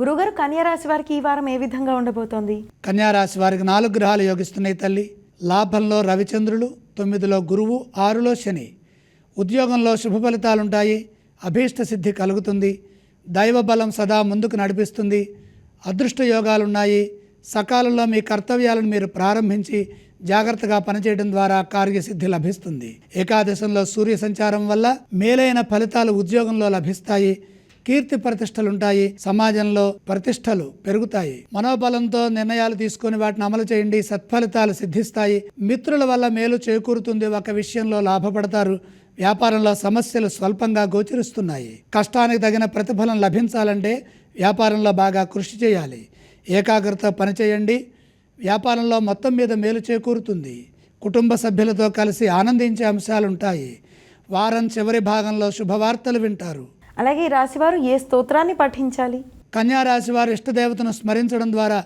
గురుగారు కన్యారాశి వారికి ఈ వారం ఏ విధంగా ఉండబోతోంది? కన్యారాశి వారికి నాలుగు గ్రహాలు యోగిస్తున్నాయి తల్లి. లాభంలో రవిచంద్రులు తొమ్మిదిలో గురువు ఆరులో శని. ఉద్యోగంలో శుభ ఫలితాలుంటాయి. అభీష్ట సిద్ధి కలుగుతుంది. దైవ బలం సదా ముందుకు నడిపిస్తుంది. అదృష్ట యోగాలున్నాయి. సకాలంలో మీ కర్తవ్యాలను మీరు ప్రారంభించి జాగ్రత్తగా పనిచేయడం ద్వారా కార్యసిద్ధి లభిస్తుంది. ఏకాదశంలో సూర్య సంచారం వల్ల మేలైన ఫలితాలు ఉద్యోగంలో లభిస్తాయి. కీర్తి ప్రతిష్టలుంటాయి. సమాజంలో ప్రతిష్టలు పెరుగుతాయి. మనోబలంతో నిర్ణయాలు తీసుకొని వాటిని అమలు చేయండి. సత్ఫలితాలు సిద్ధిస్తాయి. మిత్రుల వల్ల మేలు చేకూరుతుంది ఒక విషయంలో లాభపడతారు. వ్యాపారంలో సమస్యలు స్వల్పంగా గోచరిస్తున్నాయి. కష్టానికి తగిన ప్రతిఫలం లభించాలంటే వ్యాపారంలో బాగా కృషి చేయాలి. ఏకాగ్రత పనిచేయండి వ్యాపారంలో మొత్తం మీద మేలు చేకూరుతుంది. కుటుంబ సభ్యులతో కలిసి ఆనందించే అంశాలుంటాయి. వారం చివరి భాగంలో శుభవార్తలు వింటారు. అలాగే ఈ రాశివారు ఏ స్తోత్రాన్ని పఠించాలి కన్యా రాశి వారు ఇష్టదేవతను స్మరించడం ద్వారా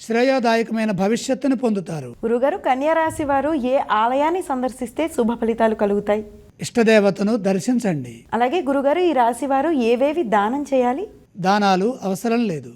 శ్రేయోదాయకమైన భవిష్యత్తును పొందుతారు. గురుగారు కన్యా రాశి వారు ఏ ఆలయాన్ని సందర్శిస్తే శుభ ఫలితాలు కలుగుతాయి? ఇష్టదేవతను దర్శించండి. అలాగే గురుగారు ఈ రాశి వారు ఏవేవి దానం చేయాలి? దానాలు అవసరం లేదు.